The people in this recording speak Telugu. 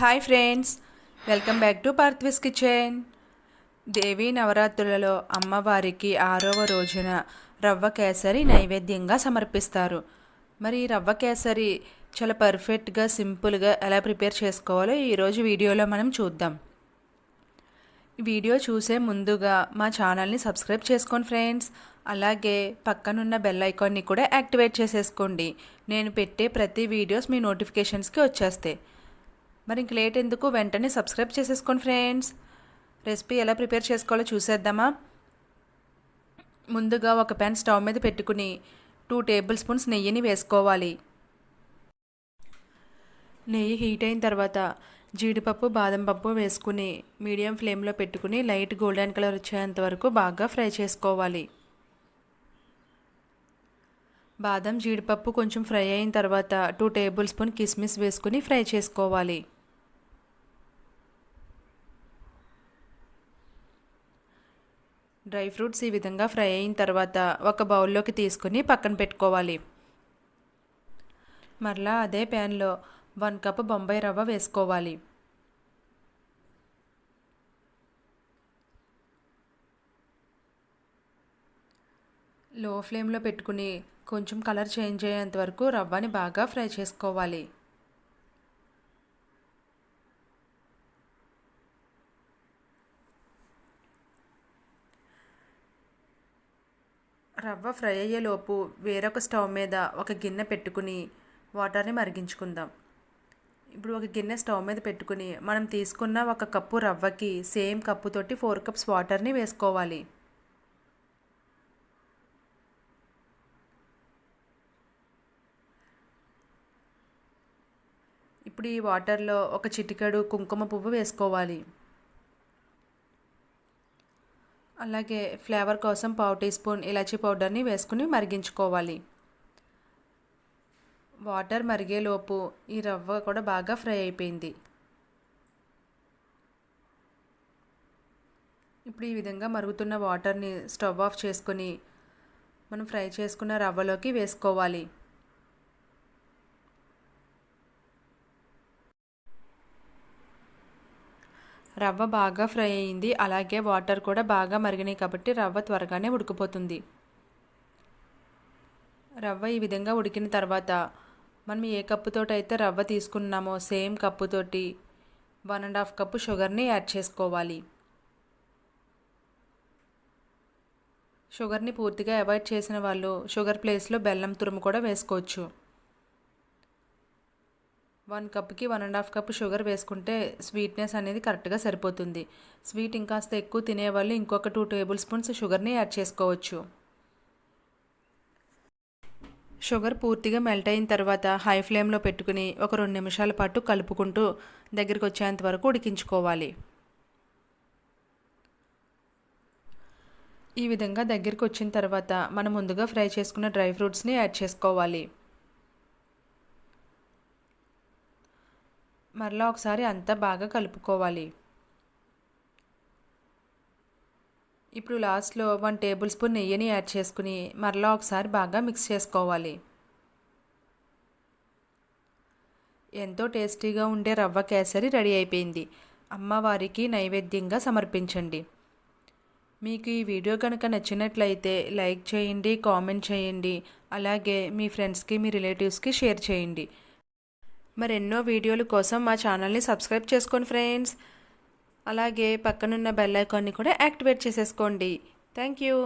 Hi friends welcome back to Parthvi's kitchen. Devi నవరాత్రులలో అమ్మవారికి ఆరవ రోజున రవ్వ కేసరి నైవేద్యంగా సమర్పిస్తారు. మరి రవ్వ కేసరి చాలా పర్ఫెక్ట్గా సింపుల్గా ఎలా ప్రిపేర్ చేసుకోవాలో ఈరోజు వీడియోలో మనం చూద్దాం. వీడియో చూసే ముందుగా మా ఛానల్ని సబ్స్క్రైబ్ చేసుకోండి ఫ్రెండ్స్. అలాగే పక్కనున్న బెల్ ఐకాన్ని కూడా యాక్టివేట్ చేసేసుకోండి. నేను పెట్టే ప్రతి వీడియోస్ మీ నోటిఫికేషన్స్కి వచ్చేస్తాయి. మరి ఇంక లేట్ ఎందుకు? వెంటనే సబ్స్క్రైబ్ చేసేసుకోండి ఫ్రెండ్స్. రెసిపీ ఎలా ప్రిపేర్ చేసుకోవాలో చూసేద్దామా? ముందుగా ఒక ప్యాన్ స్టవ్ మీద పెట్టుకుని టూ టేబుల్ స్పూన్స్ నెయ్యిని వేసుకోవాలి. నెయ్యి హీట్ అయిన తర్వాత జీడిపప్పు బాదం పప్పు వేసుకుని మీడియం ఫ్లేమ్లో పెట్టుకుని లైట్ గోల్డెన్ కలర్ వచ్చేంత వరకు బాగా ఫ్రై చేసుకోవాలి. బాదం జీడిపప్పు కొంచెం ఫ్రై అయిన తర్వాత టూ టేబుల్ స్పూన్ కిస్మిస్ వేసుకుని ఫ్రై చేసుకోవాలి. డ్రై ఫ్రూట్స్ ఈ విధంగా ఫ్రై అయిన తర్వాత ఒక బౌల్లోకి తీసుకుని పక్కన పెట్టుకోవాలి. మరలా అదే ప్యాన్లో వన్ కప్ బొంబాయి రవ్వ వేసుకోవాలి. లో ఫ్లేమ్లో పెట్టుకుని కొంచెం కలర్ చేంజ్ అయ్యేంత వరకు రవ్వని బాగా ఫ్రై చేసుకోవాలి. రవ్వ ఫ్రై అయ్యేలోపు వేరొక స్టవ్ మీద ఒక గిన్నె పెట్టుకుని వాటర్ని మరిగించుకుందాం. ఇప్పుడు ఒక గిన్నె స్టవ్ మీద పెట్టుకుని మనం తీసుకున్న ఒక కప్పు రవ్వకి సేమ్ కప్పుతోటి ఫోర్ కప్స్ వాటర్ని వేసుకోవాలి. ఇప్పుడు ఈ వాటర్లో ఒక చిటికెడు కుంకుమ పువ్వు వేసుకోవాలి. అలాగే ఫ్లేవర్ కోసం పావు టీ స్పూన్ ఇలాచీ పౌడర్ని వేసుకుని మరిగించుకోవాలి. వాటర్ మరిగేలోపు ఈ రవ్వ కూడా బాగా ఫ్రై అయిపోయింది. ఇప్పుడు ఈ విధంగా మరుగుతున్న వాటర్ని స్టవ్ ఆఫ్ చేసుకొని మనం ఫ్రై చేసుకున్న రవ్వలోకి వేసుకోవాలి. రవ్వ బాగా ఫ్రై అయింది. అలాగే వాటర్ కూడా బాగా మరిగినాయి కాబట్టి రవ్వ త్వరగానే ఉడికిపోతుంది. రవ్వ ఈ విధంగా ఉడికిన తర్వాత మనం ఏ కప్పుతోటి అయితే రవ్వ తీసుకున్నామో సేమ్ కప్పుతోటి వన్ అండ్ హాఫ్ కప్పు షుగర్ని యాడ్ చేసుకోవాలి. షుగర్ని పూర్తిగా అవాయిడ్ చేసిన వాళ్ళు షుగర్ ప్లేస్లో బెల్లం తురుము కూడా వేసుకోవచ్చు. One కప్కి one and half cup sugar వేసుకుంటే స్వీట్నెస్ అనేది కరెక్ట్గా సరిపోతుంది. స్వీట్ ఇంకాస్త ఎక్కువ తినేవాళ్ళు ఇంకొక టూ టేబుల్ స్పూన్స్ షుగర్ని యాడ్ చేసుకోవచ్చు. షుగర్ పూర్తిగా మెల్ట్ అయిన తర్వాత హై ఫ్లేమ్లో పెట్టుకుని ఒక రెండు నిమిషాల పాటు కలుపుకుంటూ దగ్గరికి వచ్చేంత వరకు ఉడికించుకోవాలి. ఈ విధంగా దగ్గరికి వచ్చిన తర్వాత మనం ముందుగా ఫ్రై చేసుకున్న డ్రై ఫ్రూట్స్ని యాడ్ చేసుకోవాలి. మరలా ఒకసారి అంతా బాగా కలుపుకోవాలి. ఇప్పుడు లాస్ట్లో వన్ టేబుల్ స్పూన్ నెయ్యిని యాడ్ చేసుకుని మరలా ఒకసారి బాగా మిక్స్ చేసుకోవాలి. ఎంతో టేస్టీగా ఉండే రవ్వ కేసరి రెడీ అయిపోయింది. అమ్మవారికి నైవేద్యంగా సమర్పించండి. మీకు ఈ వీడియో కనుక నచ్చినట్లయితే లైక్ చేయండి కామెంట్ చేయండి అలాగే మీ ఫ్రెండ్స్కి మీ రిలేటివ్స్కి షేర్ చేయండి. మరెన్నో వీడియోల కోసం మా ఛానల్ని సబ్స్క్రైబ్ చేసుకోండి ఫ్రెండ్స్. అలాగే పక్కనున్న బెల్ ఐకాన్ని కూడా యాక్టివేట్ చేసేసుకోండి. Thank you.